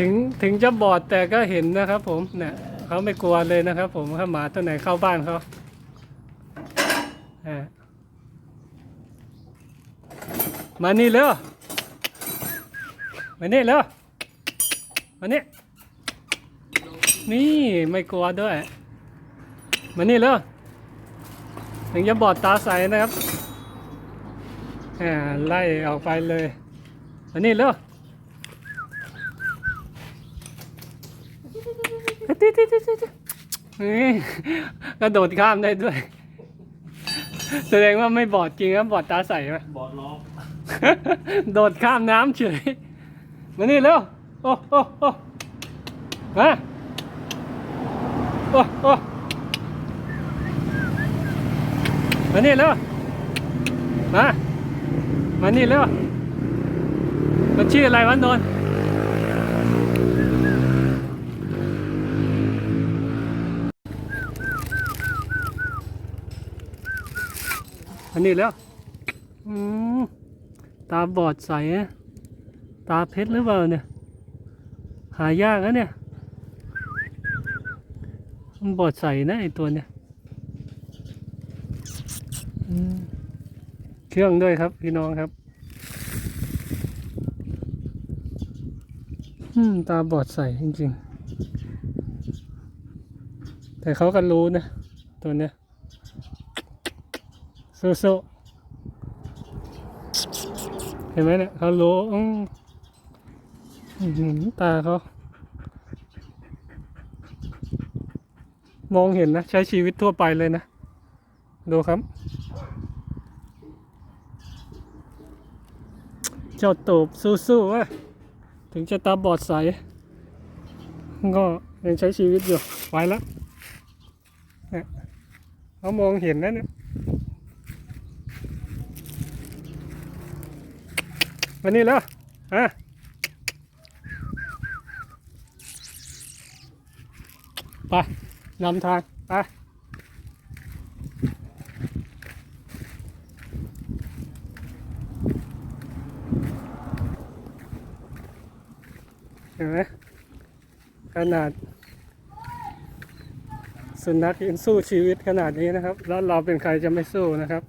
ถึงถึงจะบอดแต่ก็เห็นนะครับผมเนี่ยเขาไม่กลัวเลยนะครับผมถ้าหมาตัวไหนเข้าบ้านเขาอ่ามานี่เร็วมานี่เร็วมานี่นี่ไม่กลัวด้วย มานี่เร็วถึงจะบอดตาใสนะครับอ่าไล่ออกไปเลยมานี่เร็ว ติ๊ดติ๊ดติ๊ดติ๊ดนี่กระโดดข้ามได้ด้วย แสดงว่าไม่บอดจริงครับบอดตาใสไหมบอดล้อ โดดข้ามน้ำเฉย มานี่เร็ว โอ้โอ้โอ้มาโอ้โอ้มานี่เร็ว มา มานี่เร็วมันชื่ออะไรวะนนท์ มานี่เร็วอืมตาบอดใสอะตาเพชรหรือเปล่าเนี่ย หายากนะเนี่ยมันบอดใสนะไอตัวเนี่ยเครื่องด้วยครับพี่น้องครับตาบอดใสจริงๆ แต่เขาก็รู้นะ ตัวเนี้ย โซๆเห็นไหมเนี่ยเขารู้อืมอื้อหือตาเขามองเห็นนะ ใช้ชีวิตทั่วไปเลยนะ ดูครับ เจ้าตูบสู้ๆว้ยถึงจะตาบอดใส ก็ยังใช้ชีวิตอยู่ไปแล้วเนี่ยเขามองเห็นนะเนี่ย มานี่แล้วฮะไปนำทางไปเห็นไหมขนาด สุนัขยังสู้ชีวิตขนาดนี้นะครับ แล้วเราเป็นใครจะไม่สู้นะครับ